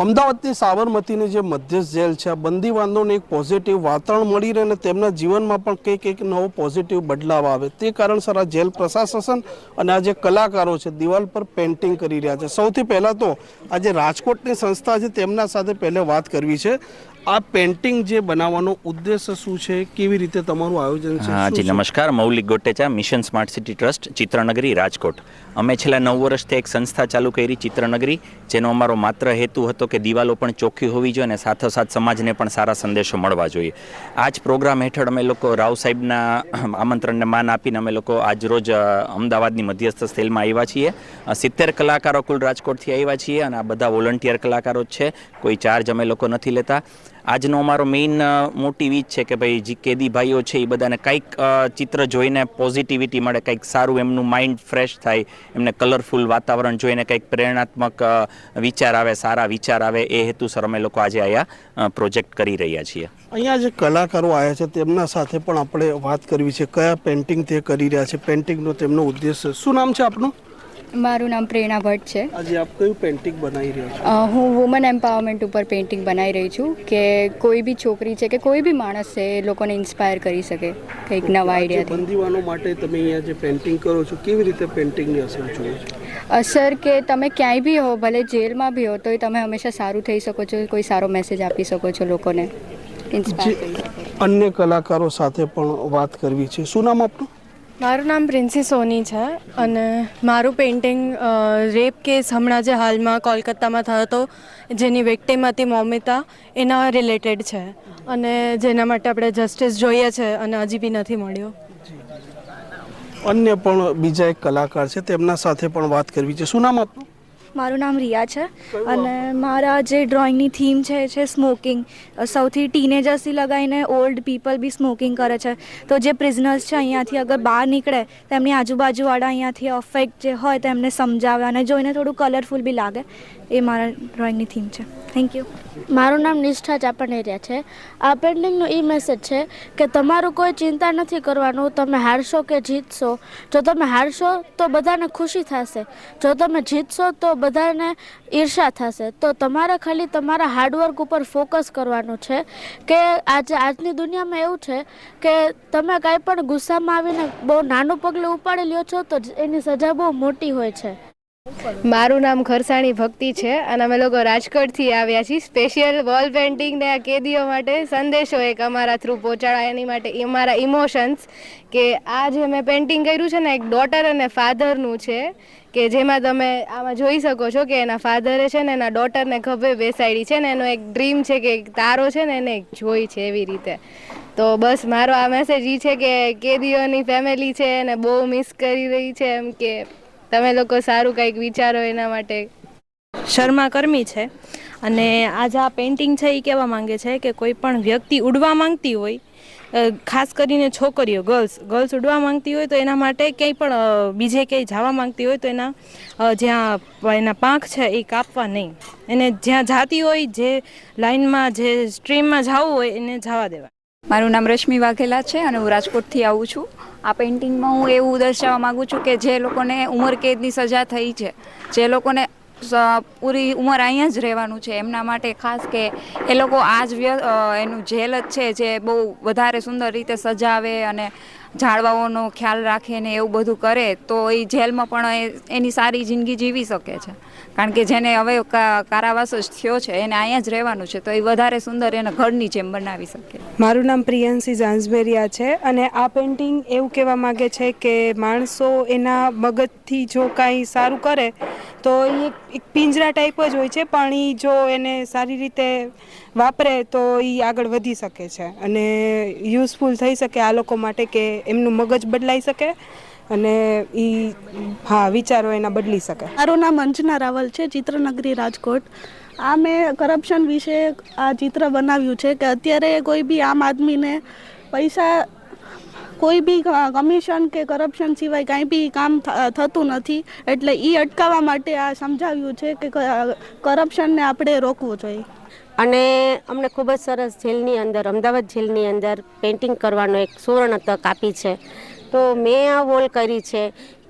અમદાવાદની સાબરમતીની જે મધ્યસ્થ જેલ છે, આ બંદીવાનોને એક પોઝિટિવ વાતાવરણ મળી રહે અને તેમના જીવનમાં પણ કંઈક એક નવો પોઝિટિવ બદલાવ આવે. તે કારણસર આ જેલ પ્રશાસન અને આ જે કલાકારો છે, દિવાલ પર પેઇન્ટિંગ કરી રહ્યા છે. સૌથી પહેલાં તો આ જે રાજકોટની સંસ્થા છે, તેમના સાથે પહેલે વાત કરવી છે. આ પેન્ટિંગ જે બનાવવાનો ઉદ્દેશ શું છે? કેવી રીતે તમારું આયોજન છે? હા જી નમસ્કાર. Maulik Gotecha mission smart city trust Chitranagari Rajkot. અમે છેલ્લા નવ વર્ષથી એક સંસ્થા ચાલુ કરી ચિત્રનગરી જેનો અમારો માત્ર હેતુ હતો કે દિવાલો પણ ચોખ્ખી હોવી જોઈએ અને સાથોસાથ સમાજને પણ સારા સંદેશો મળવા જોઈએ. આ જ પ્રોગ્રામ હેઠળ અમે લોકો રાવ સાહેબના આમંત્રણને માન આપીને અમે લોકો આજ રોજ અમદાવાદની મધ્યસ્થ સ્થેલમાં આવ્યા છીએ. સિત્તેર કલાકારો કુલ રાજકોટથી આવ્યા છીએ અને આ બધા વોલન્ટિયર કલાકારો જ છે. કોઈ ચાર્જ અમે લોકો નથી લેતા. આજનો અમારો મેઇન મોટિવ વીજ છે કે ભાઈ જે કેદી ભાઈઓ છે એ બધાને કંઈક ચિત્ર જોઈને પોઝિટિવિટી મળે, કંઈક સારું એમનું માઇન્ડ ફ્રેશ થાય, એમને કલરફુલ વાતાવરણ જોઈને કંઈક પ્રેરણાત્મક વિચાર આવે, સારા વિચાર આવે, એ હેતુસર અમે લોકો આજે અહીંયા પ્રોજેક્ટ કરી રહ્યા છીએ. અહીંયા જે કલાકારો આવ્યા છે તેમના સાથે પણ આપણે વાત કરવી છે. કયા પેઇન્ટિંગ તે કરી રહ્યા છે? પેઇન્ટિંગનો તેમનો ઉદ્દેશ શું નામ છે આપનું? મારું નામ પ્રેરણા ભટ્ટ છે. આજે આપ કયું પેઇન્ટિંગ બનાવી રહ્યા છો? હું વુમન એમ્પાવરમેન્ટ ઉપર પેઇન્ટિંગ બનાવી રહી છું કે કોઈ બી છોકરી છે કે કોઈ બી માણસ છે એ લોકોને ઇન્સ્પાયર કરી શકે કંઈક નવા આઈડિયા બંદીવાનો માટે તમે અહીંયા જે પેઇન્ટિંગ કરો છો કેવી રીતે પેઇન્ટિંગની અસર જુઓ છો? અસર કે તમે ક્યાંય બી હો ભલે જેલમાં બી હો તોય તમે હંમેશા સારું થઈ શકો છો કોઈ સારો મેસેજ આપી શકો છો લોકોને ઇન્સ્પાયર કરી શકો અન્ય કલાકારો સાથે પણ વાત કરવી છે. શું નામ આપનું? મારું નામ પ્રિન્સી સોની છે અને મારું પેઇન્ટિંગ રેપ કેસ હમણાં જે હાલમાં કોલકાતામાં થયો હતો, જેની વિક્ટિમ હતી મોમિતા, એના રિલેટેડ છે. અને જેના માટે આપણે જસ્ટિસ જોઈએ છે અને હજી બી નથી મળ્યો. અન્ય પણ બીજા એક કલાકાર છે, તેમના સાથે પણ વાત કરવી છે. શું નામ આપનું? મારું નામ રિયા છે અને મારા જે ડ્રોઈંગની થીમ છે એ છે સ્મોકિંગ સૌથી ટીનેજર્સથી લગાવીને ઓલ્ડ પીપલ બી સ્મોકિંગ કરે છે. તો જે પ્રિઝનર્સ છે અહીંયાથી અગર બહાર નીકળે તેમની આજુબાજુવાળા અહીંયાથી અફેક્ટ જે હોય તેમને સમજાવે અને જોઈને થોડું કલરફુલ બી લાગે. એ મારા ડ્રોઈંગની થીમ છે. થેન્ક યુ મારું નામ નિષ્ઠા ચાપણેરિયા છે. આ પેઇન્ટિંગનો એ મેસેજ છે કે તમારું કોઈ ચિંતા નથી કરવાનું, તમે હારશો કે જીતશો. જો તમે હારશો તો બધાને ખુશી થશે. જો તમે જીતશો તો બધાને ઈર્ષા થશે. તો તમારે ખાલી તમારા હાર્ડવર્ક ઉપર ફોકસ કરવાનું છે કે આજે, આજની દુનિયામાં એવું છે કે તમે કાંઈ પણ ગુસ્સામાં આવીને બહુ નાનું પગલું ઉપાડી લ્યો છો તો એની સજા બહુ મોટી હોય છે. મારું નામ ખરસાણી ભક્તિ છે અને અમે લોકો રાજકોટથી આવ્યા છીએ. સ્પેશિયલ વોલ પેઇન્ટિંગ ને આ કેદીઓ માટે સંદેશો એક અમારા થ્રુ પહોંચાડાય એની માટે અમારા ઇમોશન્સ કે આ જે મેં પેઇન્ટિંગ કર્યું છે ને, એક ડોટર અને ફાધરનું છે કે જેમાં તમે આમાં જોઈ શકો છો કે એના ફાધરે છે ને, એના ડોટરને ખભે બેસાડી છે ને, એનો એક ડ્રીમ છે કે એક તારો છે ને, એને જોઈ છે એવી રીતે. તો બસ મારો આ મેસેજ એ છે કે કેદીઓની ફેમિલી છે એને બહુ મિસ કરી રહી છે એમ કે તમે લોકો સારું કંઈક વિચારો એના માટે. શર્મા કર્મી છે. અને આજ આ પેઇન્ટિંગ છે એ કહેવા માંગે છે કે કોઈ પણ વ્યક્તિ ઉડવા માંગતી હોય ખાસ કરીને છોકરીઓ ગર્લ્સ ગર્લ્સ ઉડવા માંગતી હોય તો એના માટે ક્યાંય પણ બીજે ક્યાંય જવા માંગતી હોય તો એના જ્યાં એના પાંખ છે એ કાપવા નહીં. એને જ્યાં જાતી હોય, જે લાઈનમાં જે સ્ટ્રીમમાં જવું હોય એને જવા દેવા. મારું નામ રશ્મિ વાઘેલા છે અને હું રાજકોટથી આવું છું. આ પેઇન્ટિંગમાં હું એવું દર્શાવવા માગું છું કે જે લોકોને ઉંમરકેદની સજા થઈ છે, જે લોકોને પૂરી ઉંમર અહીંયા જ રહેવાનું છે. એમના માટે ખાસ કે એ લોકો આ જ એનું જેલ જ છે જે બહુ વધારે સુંદર રીતે સજાવે અને ઝાડવાઓનો ખ્યાલ રાખે ને એવું બધું કરે, તો એ જેલમાં પણ એની સારી જિંદગી જીવી શકે છે. કારણ કે જેને હવે કારાવાસ જ થયો છે, એને અહીંયા જ રહેવાનું છે, તો એ વધારે સુંદર એને ઘરની જેમ બનાવી શકે. મારું નામ પ્રિયંસી ઝાંઝબેરિયા છે અને આ પેઇન્ટિંગ એવું કહેવા માગે છે કે માણસો એના મગજથી જો કાંઈ સારું કરે તો એ એક પિંજરા ટાઈપ જ હોય છે, પણ એ જો એને સારી રીતે વાપરે તો એ આગળ વધી શકે છે. અને યુઝફુલ થઈ શકે આ લોકો માટે કે એમનું મગજ બદલાઈ શકે અને એ હા, વિચારો એના બદલી શકે. મારું નામ અંજના રાવલ છે, ચિત્રનગરી રાજકોટ. આ મેં કરપ્શન વિશે આ ચિત્ર બનાવ્યું છે કે અત્યારે કોઈ બી આમ આદમીને પૈસા કોઈ બી કમિશન કે કરપ્શન સિવાય કાંઈ બી કામ થતું નથી, એટલે એ અટકાવવા માટે આ સમજાવ્યું છે કે કરપ્શનને આપણે રોકવું જોઈએ. અને અમને ખૂબ જ સરસ જેલની અંદર, અમદાવાદ જેલની અંદર પેઇન્ટિંગ કરવાનો એક સુવર્ણ તક આપી છે. તો મેં આ વોલ કરી છે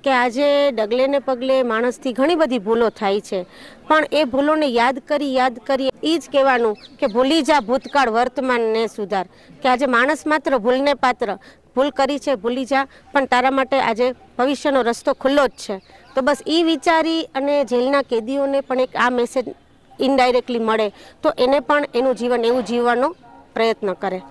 કે આજે ડગલે ને પગલે માણસથી ઘણી બધી ભૂલો થાય છે. પણ એ ભૂલોને યાદ કરી યાદ કરી એ જ કહેવાનું કે ભૂલી જા ભૂતકાળ વર્તમાનને સુધાર. કે આજે માણસ માત્ર ભૂલને પાત્ર ભૂલ કરી છે, ભૂલી જા. પણ તારા માટે આજે ભવિષ્યનો રસ્તો ખુલ્લો જ છે. તો બસ એ વિચારી અને જેલના કેદીઓને પણ એક આ મેસેજ ઇનડાયરેક્ટલી મળે. તો એને પણ એનું જીવન એવું જીવવાનો પ્રયત્ન કરે.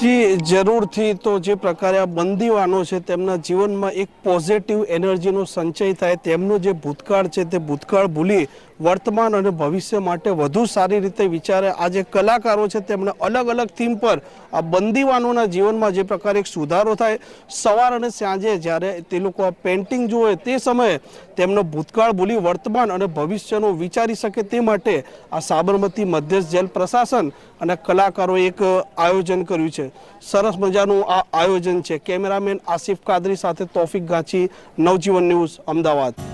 જી, જરૂરથી તો જે પ્રકારે આ બંદીવાનો છે, તેમના જીવનમાં એક પોઝિટિવ એનર્જીનો સંચય થાય. તેમનો જે ભૂતકાળ છે, તે ભૂતકાળ ભૂલી વર્તમાન અને ભવિષ્ય માટે વધુ સારી રીતે વિચારે. આ જે કલાકારો છે તેમણે અલગ અલગ થીમ પર આ બંદીવાનોના જીવનમાં જે પ્રકારે એક સુધારો થાય, સવાર અને સાંજે જ્યારે તે લોકો આ પેન્ટિંગ જુએ તે સમયે તેમનો ભૂતકાળ ભૂલી વર્તમાન અને ભવિષ્યનો વિચારી શકે તે માટે આ સાબરમતી મધ્યસ્થ જેલ પ્રશાસન અને કલાકારોએ એક આયોજન કર્યું છે. સરસ મજાનું આ આયોજન છે. કેમેરામેન આસિફ કાદરી સાથે તોફિક ગાંચી, નવજીવન ન્યૂઝ, અમદાવાદ.